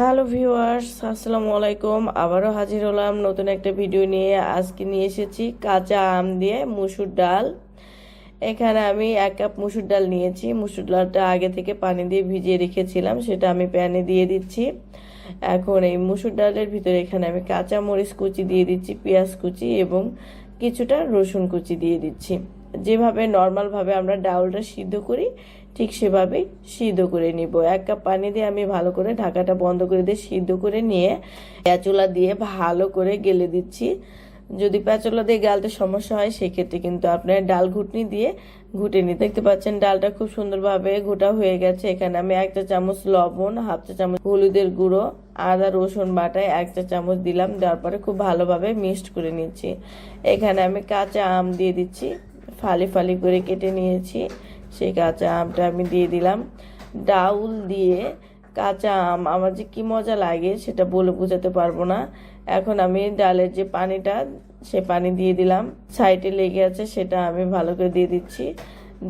Hello viewers, আসসালামু আলাইকুম। আবারও হাজির হলাম নতুন একটা ভিডিও নিয়ে। আজকে নিয়ে এসেছি কাঁচা আম দিয়ে মুসুর ডাল। এখানে আমি এক কাপ মুসুর ডাল নিয়েছি। মুসুর ডালটা আগে থেকে পানি দিয়ে ভিজিয়ে রেখেছিলাম, সেটা আমি প্যানে দিয়ে দিচ্ছি। এখন এই মুসুর ডালের ভিতরে এখানে আমি কাঁচা মরিচ কুচি দিয়ে দিচ্ছি, পেঁয়াজ কুচি এবং কিছুটা রসুন কুচি দিয়ে দিচ্ছি। যেভাবে নর্মালভাবে আমরা ডাউলটা সিদ্ধ করি ঠিক সেভাবেই সিদ্ধ করে নিব। এক কাপ পানি দিয়ে আমি ভালো করে ঢাকাটা বন্ধ করে দিয়ে সিদ্ধ করে নিয়ে পেঁচুলা দিয়ে ভালো করে গেলে দিচ্ছি। যদি পেঁচুলা দিয়ে গালতে সমস্যা হয়, সেক্ষেত্রে কিন্তু আপনার ডাল ঘুটনি দিয়ে ঘুটে নিয়ে দেখতে পাচ্ছেন ডালটা খুব সুন্দরভাবে ঘোটা হয়ে গেছে। এখানে আমি একটা চামচ লবণ, হাফ চা চামচ হলুদের গুঁড়ো, আদা, রসুন বাটায় এক চা চামচ দিলাম। দেওয়ার পরে খুব ভালোভাবে মিক্সড করে নিচ্ছি। এখানে আমি কাঁচা আম দিয়ে দিচ্ছি। ফালি ফালি করে কেটে নিয়েছি। সেই কাঁচা আমটা আমি দিয়ে দিলাম। ডাউল দিয়ে কাঁচা আম, আমার যে কী মজা লাগে সেটা বলে বোঝাতে পারব না। এখন আমি ডালের যে পানিটা, সে পানি দিয়ে দিলাম। সাইডে লেগে আছে, সেটা আমি ভালো করে দিয়ে দিচ্ছি।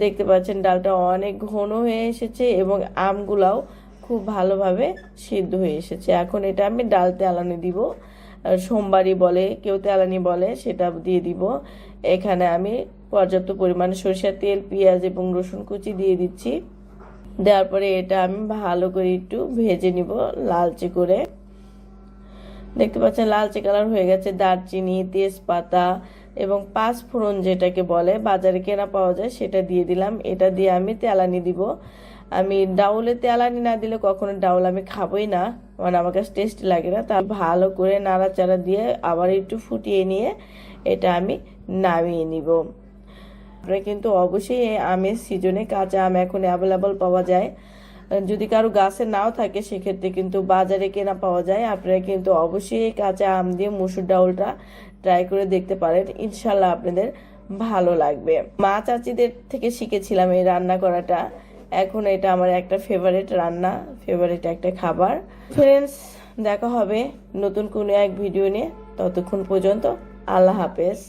দেখতে পাচ্ছেন ডালটা অনেক ঘন হয়ে এসেছে এবং আমগুলাও খুব ভালোভাবে সিদ্ধ হয়ে এসেছে। এখন এটা আমি ডাল তেলানি দিব। সোমবারই বলে, কেউ তেলানি বলে, সেটা দিয়ে দিব। এখানে আমি পর্যাপ্ত পরিমাণে সরিষার তেল, পেঁয়াজ এবং রসুন কুচি দিয়ে দিচ্ছি। দেওয়ার পরে এটা আমি ভালো করে একটু ভেজে নিব লালচে করে। দেখতে পাচ্ছেন লালচে কালার হয়ে গেছে। দারচিনি, তেজপাতা এবং পাঁচ ফোড়ন যেটাকে বলে, বাজারে কেনা পাওয়া যায়, সেটা দিয়ে দিলাম। এটা দিয়ে আমি তেলানি দিব। আমি ডাউলে তেলানি না দিলে কখনো ডাউল আমি খাবোই না। মানে আমার কাছে টেস্ট লাগে না। তা ভালো করে নাড়াচাড়া দিয়ে আবার একটু ফুটিয়ে নিয়ে এটা আমি নামিয়ে নিব। আপনারা কিন্তু অবশ্যই এই আমের সিজনে কাঁচা আম এখন অ্যাভেলেবল পাওয়া যায়। যদি কারও গাছে নাও থাকে, সেক্ষেত্রে কিন্তু বাজারে কেনা পাওয়া যায়। আপনারা কিন্তু অবশ্যই এই কাঁচা আম দিয়ে মুসুর ডাউলটা ট্রাই করে দেখতে পারেন। ইনশাল্লাহ আপনাদের ভালো লাগবে। মা চাচিদের থেকে শিখেছিলাম এই রান্না করাটা। এখন এটা আমার একটা ফেভারিট রান্না ফেভারিট একটা খাবার। ফ্রেন্ডস দেখা হবে নতুন কোনো এক ভিডিও নিয়ে। ততক্ষণ পর্যন্ত আল্লাহ হাফেজ।